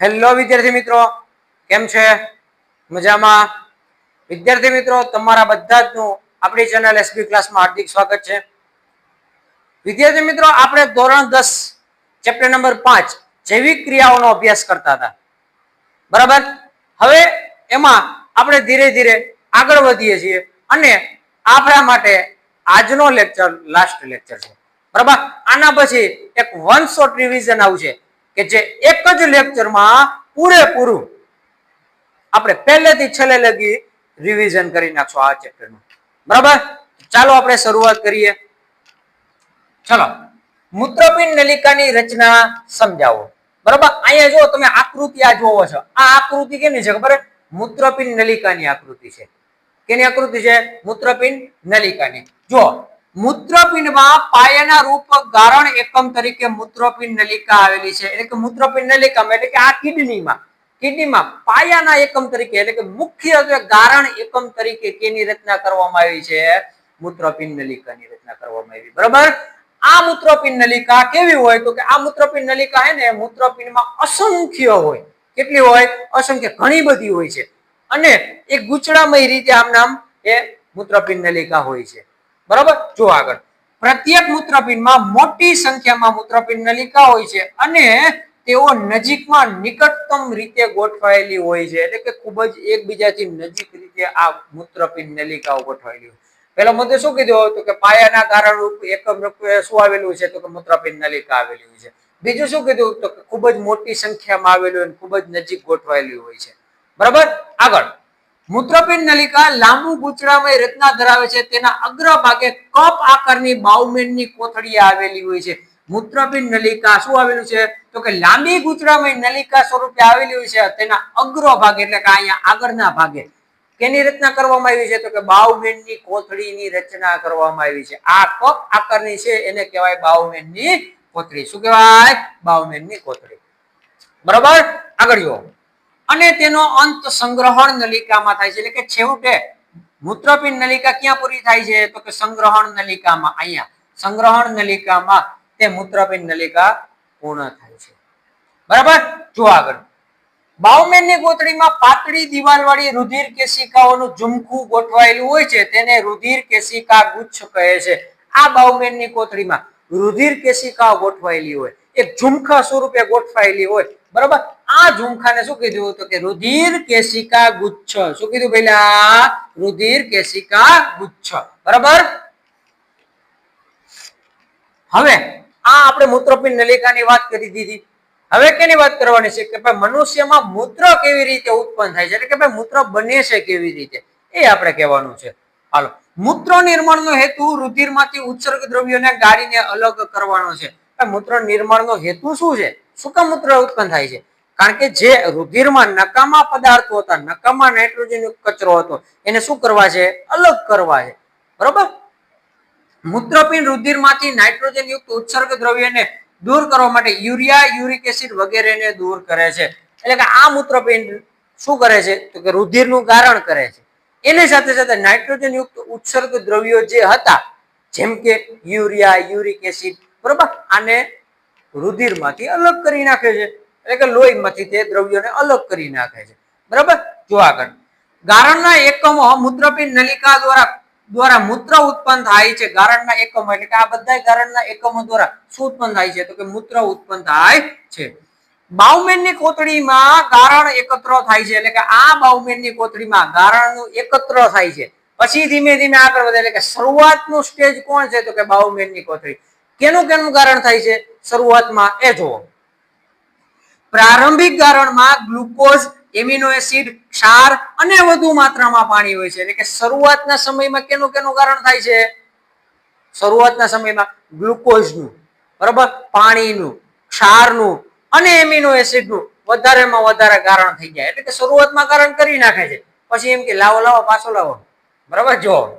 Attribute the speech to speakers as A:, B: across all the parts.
A: Hello વિદ્યાર્થી મિત્રો. કેમ છે? મજામાં? વિદ્યાર્થી મિત્રો, તમારા બધા જનું આપણી ચેનલ એસબી ક્લાસમાં હાર્દિક સ્વાગત છે. વિદ્યાર્થી મિત્રો, આપણે ધોરણ દસ ચેપ્ટર નંબર પાંચ, જૈવિક ક્રિયાઓનો અભ્યાસ કરતા હતા. બરાબર? હવે એમાં આપણે ધીરે ધીરે આગળ વધીએ છીએ અને આપણા માટે આજનો લેક્ચર લાસ્ટ લેક્ચર છે. બરાબર? આના પછી એક વન શોટ રિવિઝન આવશે કે જે એક જ લેક્ચરમાં પૂરેપૂરું આપણે પહેલેથી છેલ્લે લગી રિવિઝન કરી નાખશું આ ચેપ્ટરનું બરાબર? ચાલો આપણે શરૂઆત કરીએ. ચલો. મૂત્રપિંડ નલિકાની રચના સમજાવો. બરાબર? અહીંયા જો તમે આકૃતિ આ જોવો છો. આ આકૃતિ કેની છે ખબર? મૂત્રપિંડ નલિકાની આકૃતિ છે. કેની આકૃતિ છે? મૂત્રપિંડ નલિકાની. જો મૂત્રપિંડમાં પાયાના રૂપ ગારણ એકમ તરીકે મૂત્રપિંડ નલિકા આવેલી છે. એટલે કે મૂત્રપિંડ નલિકામાં, એટલે કે આ કિડનીમાં કિડનીમાં પાયાના એકમ તરીકે, એટલે કે મુખ્ય ગારણ એકમ તરીકે કેની રચના કરવામાં આવી છે? મૂત્રપિંડ નલિકાની રચના કરવામાં આવી. બરાબર? આ મૂત્રપિંડ નલિકા કેવી હોય? તો કે આ મૂત્રપિંડ નલિકા હે ને, મૂત્રપિંડમાં અસંખ્ય હોય. કેટલી હોય? અસંખ્ય, ઘણી બધી હોય છે. અને એ ગુચડામય રીતે આમ નામ એ મૂત્રપિંડ નલિકા હોય છે. બરાબર? જો આગળ. પ્રત્યેક મૂત્રપિંડમાં મોટી સંખ્યામાં મૂત્રપિંડ નલિકા હોય છે અને તેઓ નજીકમાં નિકટતમ રીતે ગોઠવાયેલી હોય છે. એટલે કે ખૂબ જ એકબીજાથી નજીક રીતે આ મૂત્રપિંડ નલિકાઓ ગોઠવાયેલી હોય. પેલો મુદ્દે શું કીધું? હતું કે પાયાના કારણ એકમ શું આવેલું છે? તો કે મૂત્રપિંડ નલિકા આવેલી હોય છે. બીજું શું કીધું? તો ખૂબ જ મોટી સંખ્યામાં આવેલું હોય ખૂબ જ નજીક ગોઠવાયેલી હોય છે. બરાબર? આગળ. મૂત્રપિંડ નલિકા લાંબુ ગૂંચળામય રચના ધરાવે છે. તેના અગ્ર ભાગે કપ આકારની બાઉમેનની કોથળી આવેલી હોય છે. મૂત્રપિંડ નલિકા શું આવેલું છે? તો કે લાંબી ગૂંચળામય નલિકા સ્વરૂપે આવેલી હોય છે. તેના અગ્ર ભાગે એટલે કે અહીંયા આગળના ભાગે કેની રચના કરવામાં આવી છે? તો કે બાઉમેનની કોથળીની રચના કરવામાં આવી છે. આ કપ આકારની છે. એને કહેવાય બાઉમેનની કોથળી. શું કહેવાય? બાઉમેનની કોથળી. બરાબર? આગળ જુઓ. અને તેનો અંત સંગ્રહણ નલિકામાં થાય છે. એટલે કે છેવટે મૂત્રપિંડ નલિકા ક્યાં પૂરી થાય છે? તો કે સંગ્રહણ નલિકામાં, અહીંયા. સંગ્રહણ નલિકામાં તે મૂત્રપિંડ નલિકા પૂર્ણ થાય છે. બરાબર? જો આગળ. બાઉમેનની કોથળીમાં પાતળી દિવાલવાળી રુધિર કેશિકાઓનું ઝુમખું ગોઠવાયેલું હોય છે, તેને રુધિર કેશિકા ગુચ્છ કહે છે. આ બાઉમેનની કોથળીમાં રુધિર કેશિકાઓ ગોઠવાયેલી હોય. એક ઝુમખા સ્વરૂપે ગોઠવાયેલી હોય. બરાબર? આ ઝુમખાને શું કીધું તો કે રુધિર કેશિકા ગુચ્છ. શું કીધું પેલા રુધિર કેશિકા ગુચ્છ. બરોબર? હવે આ આપણે મૂત્રપિંડ નલિકાની વાત કરી દીધી. હવે કેની વાત કરવાની છે કે ભાઈ મનુષ્યમાં મૂત્ર કેવી રીતે ઉત્પન્ન થાય છે? એટલે કે ભાઈ મૂત્ર બને છે કેવી રીતે? એ આપણે કહેવાનું છે. હાલો. મૂત્ર નિર્માણનો હેતુ રુધિરમાંથી ઉત્સર્ગ દ્રવ્યોને ગાળીને અલગ કરવાનો છે. મૂત્ર નિર્માણનો હેતુ શું છે? શું મૂત્ર ઉત્પન્ન થાય છે. કારણ કે જે રુધિરમાં નકામા પદાર્થો હતા, નકામા નાઇટ્રોજન કચરો હતો, એને શું કરવા છે? અલગ કરવા છે. બરોબર? મૂત્રપિંડ રુધિરમાંથી નાઇટ્રોજન યુક્ત ઉત્સર્ગ દ્રવ્યને દૂર કરવા માટે યુરિયા, યુરિક એસિડ વગેરેને દૂર કરે છે. એટલે કે આ મૂત્રપિંડ શું કરે છે? તો કે રુધિરનું ગારણ કરે છે. એની સાથે સાથે નાઇટ્રોજન યુક્ત ઉત્સર્ગ દ્રવ્યો જે હતા, જેમ કે યુરિયા, યુરિક એસિડ, બરોબર? આને રુધિરમાંથી અલગ કરી નાખે છે. એટલે કે લોહીમાંથી તે દ્રવ્યોને અલગ કરી નાખે છે. બરાબર? જો આગળ. ગારણના એકમો મૂત્રપિંડ નલિકા દ્વારા દ્વારા મૂત્ર ઉત્પન્ન થાય છે. ગારણના એકમો એટલે કે આ બધા ગારણના એકમો દ્વારા શું ઉત્પન્ન થાય છે? તો કે મૂત્ર ઉત્પન્ન થાય છે. બાઉમેનની કોથળીમાં ગારણ એકત્ર થાય છે. એટલે કે આ બાઉમેનની કોથળીમાં ગારણનું એકત્ર થાય છે. પછી ધીમે ધીમે આગળ વધે. એટલે કે શરૂઆતનું સ્ટેજ કોણ છે? તો કે બાઉમેનની કોથળી. કેનું કેનું ગારણ થાય છે? શરૂઆતમાં એ જુઓ. પ્રારંભિક ગારણમાં ગ્લુકોઝ, એમિનો એસિડ, ક્ષાર અને વધુ માત્રામાં પાણી હોય છે. એટલે કે શરૂઆતના સમયમાં કેનું કેનું કારણ થાય છે? શરૂઆતના સમયમાં ગ્લુકોઝનું, બરાબર? પાણીનું, ક્ષારનું અને એમિનો એસિડનું વધારેમાં વધારે કારણ થઈ જાય. એટલે કે શરૂઆતમાં કારણ કરી નાખે છે. પછી એમ કે લાવો લાવો, પાછો લાવો. બરાબર? જો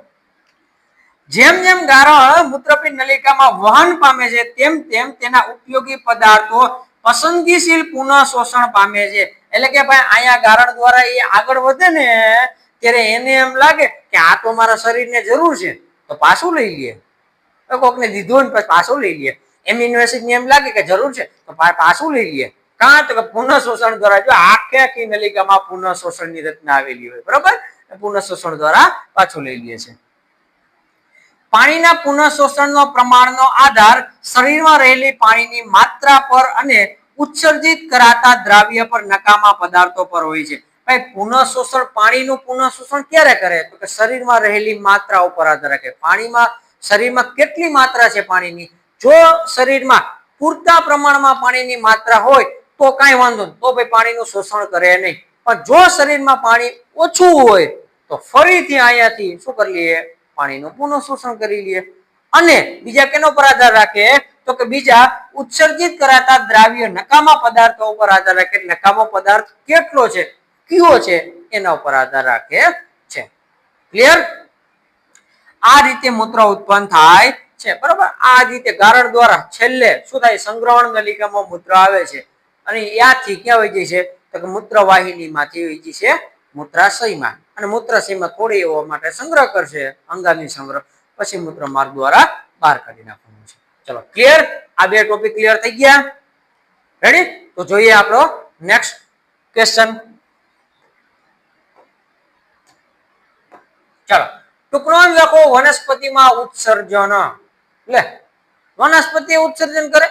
A: જેમ જેમ ગારણ મૂત્રપિંડ નલિકામાં વહન પામે છે, તેમ તેમ તેના ઉપયોગી પદાર્થો પસંદગીશીલ પુનઃ શોષણ પામે છે. એટલે કે ભાઈ, અહીંયા ગારણ દ્વારા એ આગળ વધે ને, ત્યારે એને એમ લાગે કે આ તો મારા શરીરને જરૂર છે, તો પાછું લઈ લઈએ કોકને દીધું ને પાછું લઈ લઈએ એમ એસિડ ને એમ લાગે કે જરૂર છે, તો પાછું લઈ લઈએ કાં તો પુનઃ શોષણ દ્વારા, જો આખે આખી નલિકામાં પુનઃ શોષણની રચના આવેલી હોય, બરોબર? પુનઃ શોષણ દ્વારા પાછું લઈ લઈએ છે. પાણીના પુનઃ શોષણનો પ્રમાણનો આધાર શરીરમાં રહેલી પાણીની માત્રા પર અને ઉત્સર્જિત કરાતા દ્રાવ્ય પર નકામા પદાર્થો પર હોય છે. ભાઈ પુનઃ શોષણ પાણીનું પુનઃ શોષણ ક્યારે કરે? તો કે શરીરમાં રહેલી માત્રા ઉપર આધાર રાખે. પાણીમાં, શરીરમાં કેટલી માત્રા છે પાણીની? જો શરીરમાં પૂરતા પ્રમાણમાં પાણીની માત્રા હોય, તો કાંઈ વાંધો નહીં. તો ભાઈ પાણીનું શોષણ કરે નહીં. પણ જો શરીરમાં પાણી ઓછું હોય, તો ફરીથી અહીંયાથી શું કરી લઈએ? પાણીનું પુનઃ શોષણ કરી લે. અને બીજા કેનો પર આધાર રાખે? તો કે બીજા ઉત્સર્જિત કરાતા દ્રાવ્ય નકામા પદાર્થો ઉપર આધાર રાખે. નકામો પદાર્થ કેટલો છે? કયો છે? એના ઉપર આધાર રાખે છે. ક્લિયર આ રીતે મૂત્ર ઉત્પન્ન થાય છે. બરોબર? આ રીતે ગારણ દ્વારા છેલ્લે શું થાય? સંગ્રહણ નલિકામાં મૂત્ર આવે છે. અને ત્યાંથી ક્યાં વહી જાય છે? તો કે મૂત્રવાહિનીમાંથી વહી જાય છે મૂત્રાશયમાં. અને મૂત્રાશયમાં થોડી એવો માટે સંગ્રહ કરશે, અંગાની સંગ્રહ. પછી મૂત્ર માર્ગ દ્વારા બહાર કાઢી નાખવાનું છે. ચલો ક્લિયર આ બે ટોપિક ક્લિયર થઈ ગયા? રેડી તો જોઈએ આપણો નેક્સ્ટ ક્વેશ્ચન ચાલો ટૂંકનો લખો વનસ્પતિમાં ઉત્સર્જન. લે, વનસ્પતિ ઉત્સર્જન કરે?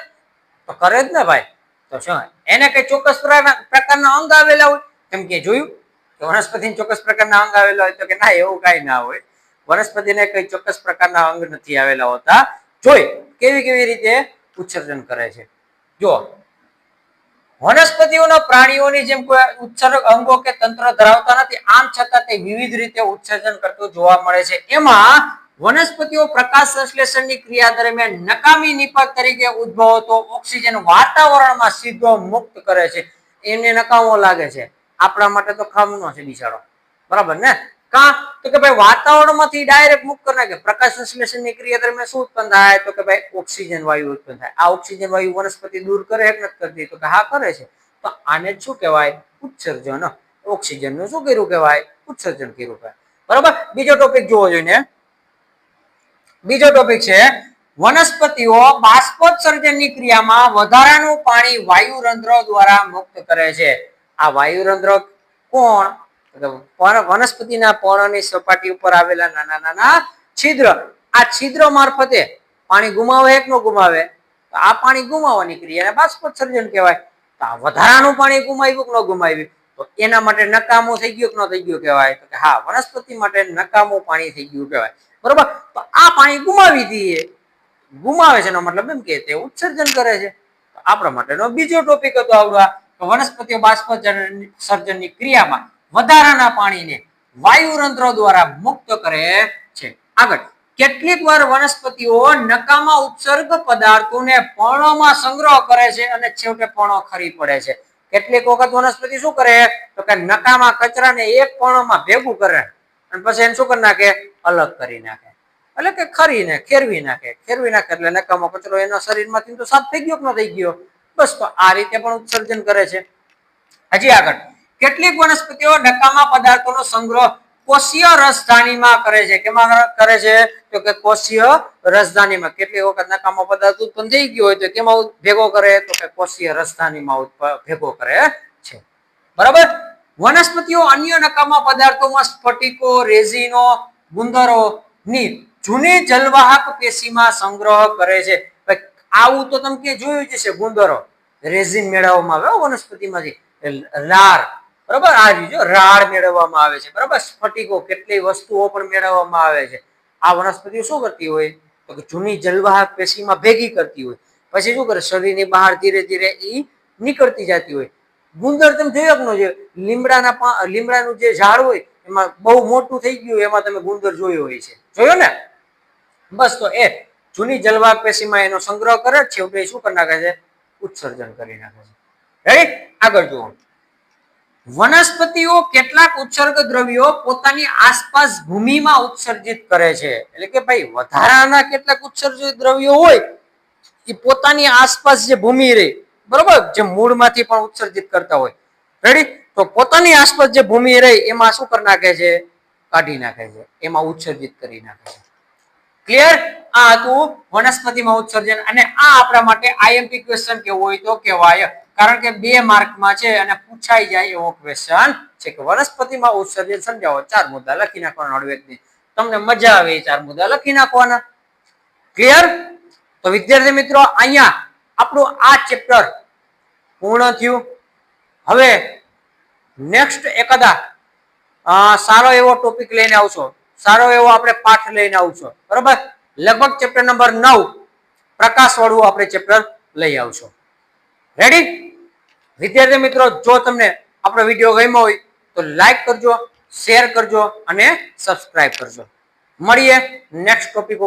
A: તો કરે જ ને ભાઈ. તો શું, એને કઈ ચોક્કસ પ્રકારના અંગ આવેલા હોય? કેમ કે જોયું કે વનસ્પતિને ચોક્કસ પ્રકારના અંગ આવેલા હોય તો કે ના, એવું કાંઈ ના હોય. વનસ્પતિને કઈ ચોક્કસ પ્રકારના અંગ નથી આવેલા હોતા. જોઈ, કેવી કેવી રીતે ઉત્સર્જન કરે છે. જો વનસ્પતિઓના પ્રાણીઓની જેમ કોઈ ઉત્સર્ગ અંગો કે તંત્ર ધરાવતા નથી, આમ છતાં તે વિવિધ રીતે ઉત્સર્જન કરતું જોવા મળે છે. એમાં વનસ્પતિઓ પ્રકાશ સંશ્લેષણની ક્રિયા દરમિયાન નકામી નિપાત તરીકે ઉદ્ભવતો ઓક્સિજન વાતાવરણમાં સીધો મુક્ત કરે છે. એમને નકામો લાગે છે. આપણા માટે તો ખામનો છે બિચારો. બરાબર ને? કા? તો કે ભાઈ વાતાવરણમાંથી ડાયરેક્ટ મુક્ત કરી નાખે. પ્રકાશ સંશ્લેષણની ક્રિયા દરમિયાન શું ઉત્પન્ન થાય? તો કે ભાઈ ઓક્સિજન વાયુ ઉત્પન્ન થાય. આ ઓક્સિજન વાયુ વનસ્પતિ દૂર કરે કે નથી કરતી? તો કે હા, કરે છે. તો આને શું કહેવાય? ઉત્સર્જન. ઓક્સિજનનું શું કર્યું કહેવાય? ઉત્સર્જન કર્યું કહેવાય. બરાબર? બીજો ટોપિક જોવો જોઈએ બીજો ટોપિક છે, વનસ્પતિઓ બાષ્પોત્સર્જનની ક્રિયામાં વધારાનું પાણી વાયુરંધ્ર દ્વારા મુક્ત કરે છે. આ વાયુરંધ્ર કોણ? વનસ્પતિના પર્ણની સપાટી ઉપર આવેલા નાના નાના છિદ્ર. આ છિદ્ર મારફતે પાણી ગુમાવે એક નો ગુમાવે. તો આ પાણી ગુમાવવાની ક્રિયાને બાષ્પોત્સર્જન કહેવાય. તો આ વધારાનું પાણી ગુમાવ્યું કે ન ગુમાવ્યું? તો એના માટે નકામું થઈ ગયું કે ન થઈ ગયું કહેવાય? તો કે હા, વનસ્પતિ માટે નકામું પાણી થઈ ગયું કહેવાય. બરોબર? તો આ પાણી ગુમાવી દઈએ. ગુમાવે છે એનો મતલબ એમ કે તે ઉત્સર્જન કરે છે. આપણા માટેનો બીજો ટોપિક હતો આવડવા તો વનસ્પતિઓ બાષ્પોત્સર્જનની ક્રિયામાં વધારાના પાણીને વાયુરંધ્ર દ્વારા મુક્ત કરે છે. આગળ, કેટલીક વાર વનસ્પતિઓ નકામા ઉત્સર્ગ પદાર્થોને પર્ણોમાં સંગ્રહ કરે છે અને છેવટે પર્ણો ખરી પડે છે. કેટલીક વખત વનસ્પતિ શું કરે? તો કે નકામા કચરાને એક પર્ણોમાં ભેગું કરે અને પછી એને શું કરી નાખે? અલગ કરી નાખે. એટલે કે ખરીને, ખેરવી નાખે. ખેરવી નાખે એટલે નકામો કચરો એના શરીરમાંથી તો સાફ થઈ ગયો કે ન થઈ ગયો? બસ તો આ રીતે પણ ઉત્સર્જન કરે છે. હજી આગળ. કેટલીક વનસ્પતિઓ નકામા પદાર્થોનો સંગ્રહ કોષીય રસધાનીમાં કરે છે. કેમાં કરે છે? તો કે કોષીય રસધાનીમાં. કેટલી વખત નકામો પદાર્થ ઉત્પન્ન થઈ ગયો હોય તો કેમાં ભેગો કરે? તો કે કોષીય રસધાનીમાં ભેગો કરે છે. બરાબર? વનસ્પતિઓ અન્ય નકામા પદાર્થોમાં સ્ફટિકો, રેઝિનો, ગુંદરો ની જૂની જલવાહક પેશીમાં સંગ્રહ કરે છે. આવું તો તમે કે જોયું જ છે ગુંદરો. રેઝિન મેળવવામાં આવે વનસ્પતિમાંથી. લાર બરાબર? આ જો, રાળ મેળવવામાં આવે છે. બરાબર? સ્ફટિકો, કેટલી વસ્તુઓ પણ મેળવવામાં આવે છે. આ વનસ્પતિઓ શું કરતી હોય? તો કે જૂની જલવાહક પેશીમાં ભેગી કરતી હોય. પછી શું કરે? શરીરની બહાર ધીરે ધીરે એ નીકળતી જતી હોય. ગુંદર તમે જોયો કે જોયો લીમડાના લીમડાનું જે ઝાડ હોય, એમાં બહુ મોટું થઈ ગયું એમાં તમે ગુંદર જોયો હોય છે. જોયો ને? બસ તો એ. જૂની જલવાક પેશીમાં એનો સંગ્રહ કરે, છેવટે શું કરી નાખે છે? ઉત્સર્જન કરી નાખે છે. રેડી આગળ જુઓ. વનસ્પતિઓ કેટલાક ઉત્સર્ગ દ્રવ્યો પોતાની આસપાસ ભૂમિમાં ઉત્સર્જિત કરે છે. એટલે કે ભાઈ, વધારાના કેટલાક ઉત્સર્જિત દ્રવ્યો હોય, એ પોતાની આસપાસ જે ભૂમિ રહે, બરોબર? જે મૂળમાંથી પણ ઉત્સર્જિત કરતા હોય. રેડી તો પોતાની આસપાસ જે ભૂમિ રહે, એમાં શું કરી નાખે છે? કાઢી નાખે છે. એમાં ઉત્સર્જિત કરી નાખે છે. ક્લિયર આ હતું વનસ્પતિમાં ઉત્સર્જન અને આ આપણા માટે આઈએમપી ક્વેશ્ચન કેવું હોય તો કહેવાય. કારણ કે બે માર્કમાં છે અને પૂછાઈ જાય એવો ક્વેશ્ચન છે કે વનસ્પતિમાં ઉત્સર્જન સમજાવો. ચાર મુદ્દા લખી નાખવાના અડવેદની તમને મજા આવે એ ચાર મુદ્દા લખી નાખવાના. ક્લિયર તો વિદ્યાર્થી મિત્રો, અહીંયા આપણું આ ચેપ્ટર પૂર્ણ થયું. હવે નેક્સ્ટ એકાદા સારો એવો ટોપિક લઈને આવશો. સારો એવો આપણે પાઠ લઈને આવશો બરોબર? લગભગ ચેપ્ટર નંબર નવ પ્રકાશ વાળું આપણે ચેપ્ટર લઈ આવશો. રેડી વિદ્યાર્થી મિત્રો, જો તમને આપણો વીડિયો ગમ્યો હોય, તો લાઈક કરજો શેર કરજો અને સબસ્ક્રાઈબ કરજો. મળીએ નેક્સ્ટ ટોપિક